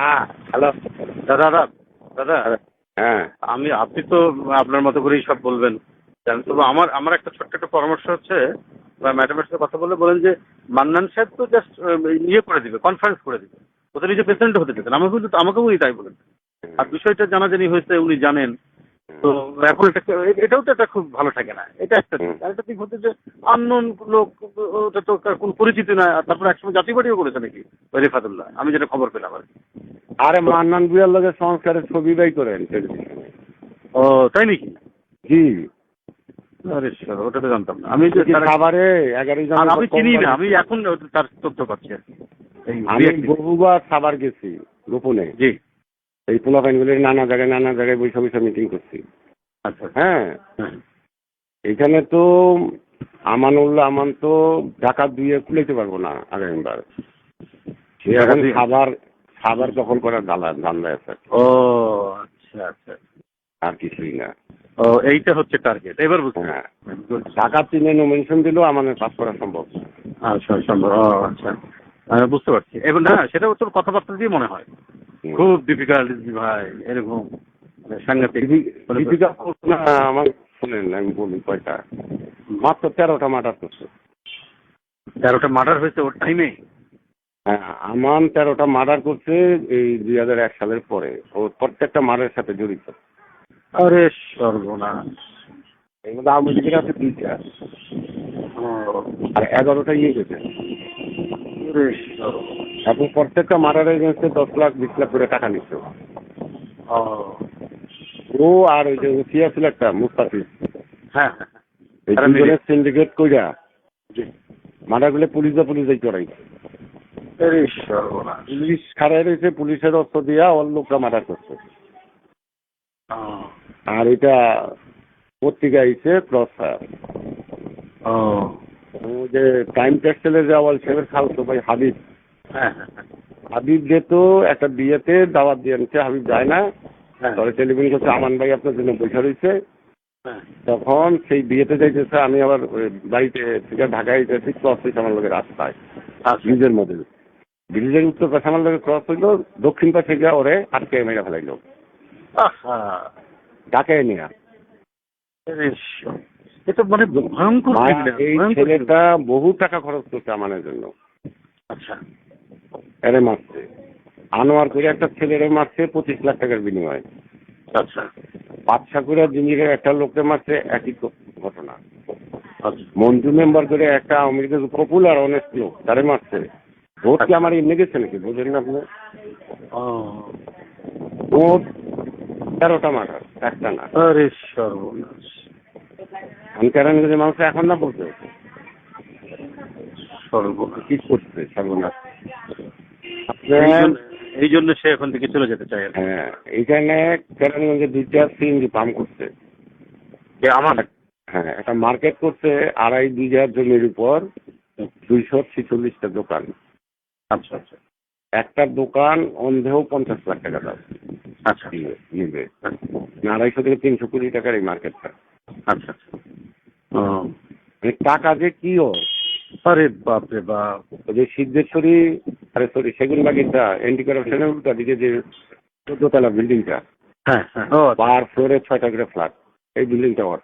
হ্যাঁ হ্যালো দাদা দাদা দাদা হ্যাঁ আমি আপনি তো আপনার মতো করেই সব বলবেন। জানেন তবে আমার আমার একটা ছোট্ট একটা পরামর্শ হচ্ছে বা ম্যাডামের সাথে কথা বলে বলেন যে মান্নান সাহেব তো জাস্ট ইয়ে করে দিবে কনফারেন্স করে দিবে। ওদের নিজে পেশেন্ট হতে দিতেন আমাকে কিন্তু আমাকেও উনি তাই বলেন। আর বিষয়টা জানাজানি হয়েছে উনি জানেন। তো এখন এটা এটাও তো একটা খুব ভালো থাকে না এটা একটা দিক আর একটা দিক হচ্ছে যে আননোন লোক ওটা তো কোন পরিচিতি না আর তারপরে একসময় জাতি বাড়িও করেছে নাকি রেফাতুল্লাহ আমি যেটা খবর পেলাম আর কি। আরে মান্নান বুয়ার লগে সংস্কারের ছবি বাই করেন ও তাই নাকি? জি। আরে ওটা তো জানতাম না। আমি খাবারে এগারো জন আমি চিনি না আমি এখন তার তথ্য পাচ্ছি আমি বহুবার খাবার গেছি গোপনে। জি। এই পোলাপাইনগুলির নানা জায়গায় নানা জায়গায় বসে বসে মিটিং করছি। আচ্ছা। হ্যাঁ। হ্যাঁ। এখানে তো আমানুল্লাহ আমান তো ঢাকা দুইয়ে খুলেতে পারব না আগামীবার সে এখন খাবার খাবার দখল করার দালা ধান্দা আছে। ও আচ্ছা আচ্ছা। আর কিছুই না। ও এইটা হচ্ছে টার্গেট এবার বুঝতে হ্যাঁ. ঢাকা তিনে নমিনেশন দিলেও আমাদের পাস করা সম্ভব। আচ্ছা সম্ভব। ও আচ্ছা। বুঝতে পারছি। এবার না সেটা তোর কথাবার্তা দিয়ে মনে হয়। খুব ডিফিকাল্ট ভাই এরকম। মানে সাংঘাতিক না আমার শুনেন আমি বলি কয়টা। মাত্র তেরোটা মার্ডার করছে তেরোটা মার্ডার হয়েছে ওর টাইমে হ্যাঁ আমান তেরোটা মার্ডার করছে এই দুই হাজার এক সালের পরে। ও প্রত্যেকটা মার্ডারের সাথে জড়িত। আরে সর্বনাশ। এর মধ্যে আওয়ামী লীগের আছে দুইটা আর। এগারোটা ইয়ে গেছে এখন প্রত্যেকটা মার্ডারের এগেন্সে দশ লাখ বিশ লাখ করে টাকা নিচ্ছে। ও, ও আর ওই যে সিয়া ছিল একটা মুস্তাফিজ। হ্যাঁ হ্যাঁ, এই তারা দুজনের মিলে- সিন্ডিকেট কইরা জি। মার্ডারগুলো পুলিশে পুলিশে আরে সর্বনাশ পুলিশ খাড়াই রয়েছে পুলিশের অস্ত্র দিয়া ওর লোকরা মার্ডার করছে। আর এটা পত্রিকা আইছে ক্রস ও, যে টাইম টেক্সটাইলের যে আওয়াল সাহেবের খালতো ভাই হাবিব। হ্যাঁ হ্যাঁ হ্যাঁ, হাবিব যেত একটা বিয়েতে দাওয়াত দিয়ে আনছে হাবিব যায় না। হ্যাঁ, টেলিফোন করছে আমান ভাই আপনার জন্য বসে রয়েছে। তখন সেই বিয়েতে যাইতেছে আমি আবার বাড়িতে থেকে ঢাকায় যেতেছি ক্রস আমার লোকের রাস্তায় আচ্ছা। ব্রিজের মধ্যে। ব্রিজের উত্তর পাশে আমার লোকের ক্রস হইল দক্ষিণ পাশে গিয়ে ওরে আটকে মেরে ফেলাইলো। ঢাকায় নিয়ে। এটা মানে ভয়ঙ্কর এই ছেলেটা বহু টাকা খরচ করছে আমানের জন্য। আচ্ছা। এরে মারছে। আনোয়ার করে একটা ছেলেরে মারছে পঁচিশ লাখ টাকার বিনিময়ে। আচ্ছা। বাদশাকুড়া জিঞ্জিরের একটা লোককে মারছে একই ঘটনা। আচ্ছা। মেম্বার করে একটা আমেরিকার পপুলার অনেক লোক তারে মারছে। ভোট কি আমার এমনি গেছে নাকি? বুঝলেন না আপনি। ভোট তেরোটা মার্ডার একটা না। আরে সর্বনাশ। আমি কেরানগঞ্জের মানুষ এখন না বলতে সর্বনাশ। কি করছে সর্বনাশ? এই জন্য- সে এখন থেকে চলে যেতে চায় হ্যাঁ এইখানে কেরানগঞ্জে দুইটা সিএনজি পাম্প করছে। যে আমার? হ্যাঁ একটা মার্কেট করছে আড়াই দুই হাজার জমির উপর দুইশো ছিচল্লিশটা দোকান। আচ্ছা আচ্ছা। একটা দোকান অন্ধেও পঞ্চাশ লাখ টাকা দাম। আচ্ছা নিবে। আড়াইশো থেকে তিনশো কোটি টাকার এই মার্কেটটা। আচ্ছা আচ্ছা। মানে টাকা যে কি ও? আরে বাপ রে বাপ। ওই যে সিদ্ধেশ্বরী আরে সরি সেগুন বাগিরটা এন্টি কারাপশনের উল্টা দিকে যে চোদ্দতলা বিল্ডিংটা। হ্যাঁ হ্যাঁ। পার ফ্লোরে ছয়টা করে ফ্ল্যাট। এই বিল্ডিংটা ওর।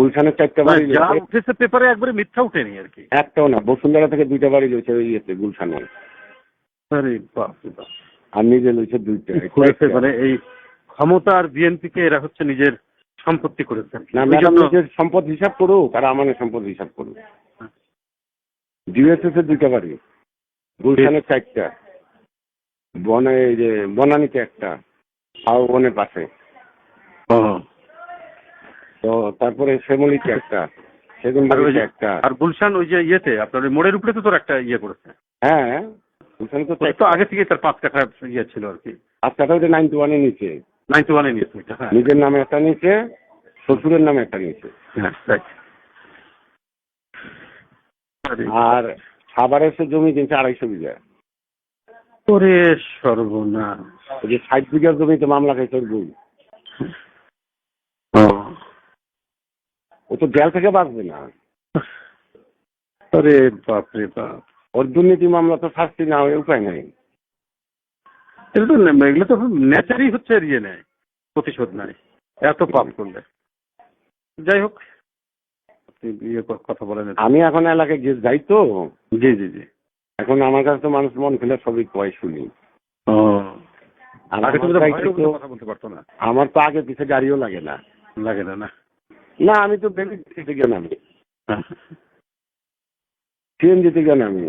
গুলশানের চারটা বাড়ি মানে যা উঠেছে পেপারে একবারে মিথ্যা উঠেনি আর কি। একটাও না বসুন্ধরা থেকে দুইটা বাড়ি লইছে ওই ইয়েতে গুলশানে আরে বাপ। আর নিজে লইছে দুইটা করেছে? মানে এই ক্ষমতা আর বিএনপি কে এরা হচ্ছে নিজের সম্পত্তি করেছে আর কি। না ম্যাডাম নিজের সম্পদ হিসাব করুক আর আমাদের সম্পদ হিসাব করুক। ডিএসএস এর দুইটা বাড়ি গুলশানের চারটা বনে এই যে বনানীতে একটা আও পাশে। তো তারপরে শ্যামলিতে একটা সেগুন বাড়িতে একটা। আর গুলশান ওই যে ইয়েতে আপনার ওই মোড়ের উপরে তো তোর একটা ইয়ে করেছে? হ্যাঁ গুলশানে তো তো আগে থেকে তার পাঁচ কাঠা ইয়ে ছিল আর কি। আজকাটা ওই নাইনটি ওয়ানে নিচে নাইনটি ওয়ানে নিয়েছে ওইটা নিজের নামে একটা নিচে শ্বশুরের নামে একটা নিচে হ্যাঁ, আর। খাবারের সে জমি কিনছে আড়াইশো বিঘা। ওরে সর্বনাশ। ওই যে ষাট বিঘার জমিতে মামলা খাইছে ওর বই ও, ও তো জেল থেকে বাঁচবে না। আরে বাপ রে বাপ। ওর দুর্নীতি মামলা তো শাস্তি না হয়ে উপায় নাই। তো নে- এগুলো তো নেচারই হচ্ছে ইয়ে নেয় প্রতিশোধ নেয় এত পাপ করলে। যাই হোক ইয়ে কথা বলেন এটা। আমি এখন এলাকায় গিয়ে যাই তো জি জি জি। এখন আমার কাছে তো মানুষ মন খুলে সবই কয় শুনি। আমার তো আগে পিছে গাড়িও লাগে না। লাগে না না। না আমি তো বেবি দিতে গেলাম। আমি সিএনজিতে গেলাম। আমি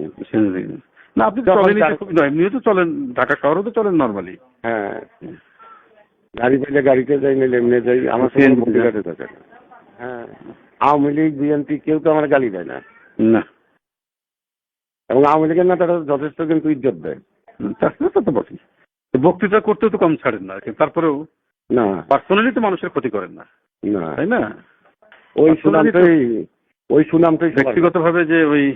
না আপনি নয় এমনিও তো চলেন ঢাকা শহরও তো চলেন নর্মালি হ্যাঁ। গাড়ি পেলে গাড়িতে যাই নিলে এমনি যাই। আমার থাকে। না হ্যাঁ। আওয়ামী লীগ বিএনপি কেউ তো আমার গালি দেয় না। না। এবং আওয়ামী লীগের না তারা যথেষ্ট কিন্তু ইজ্জত দেয়। তা তো বটেই। বক্তৃতা করতেও তো কম ছাড়েন না তারপরেও না। পার্সোনালি তো মানুষের ক্ষতি করেন না। না। তাই না? ওই সুনামটাই ওই সুনামটাই ব্যক্তিগতভাবে যে ওই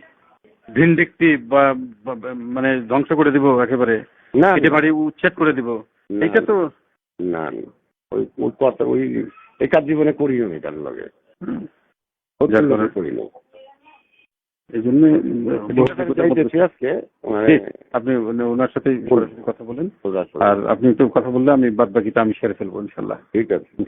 ভিন্ডিকটি বা মানে ধ্বংস করে দিব একেবারে না বাড়ি উচ্ছেদ করে দিব না, এইটা তো না ওই ওই কথা ওই এই কাজ জীবনে করিও নি তার লগে। কারণে- করিনি এই জন্য আজকে মানে আপনি ওনা- ওনার সাথে কথা বলেন। আর আপনি একটু কথা বললে আমি বাদ বাকিটা আমি সেরে ফেলব ইনশাল্লাহ। ঠিক আছে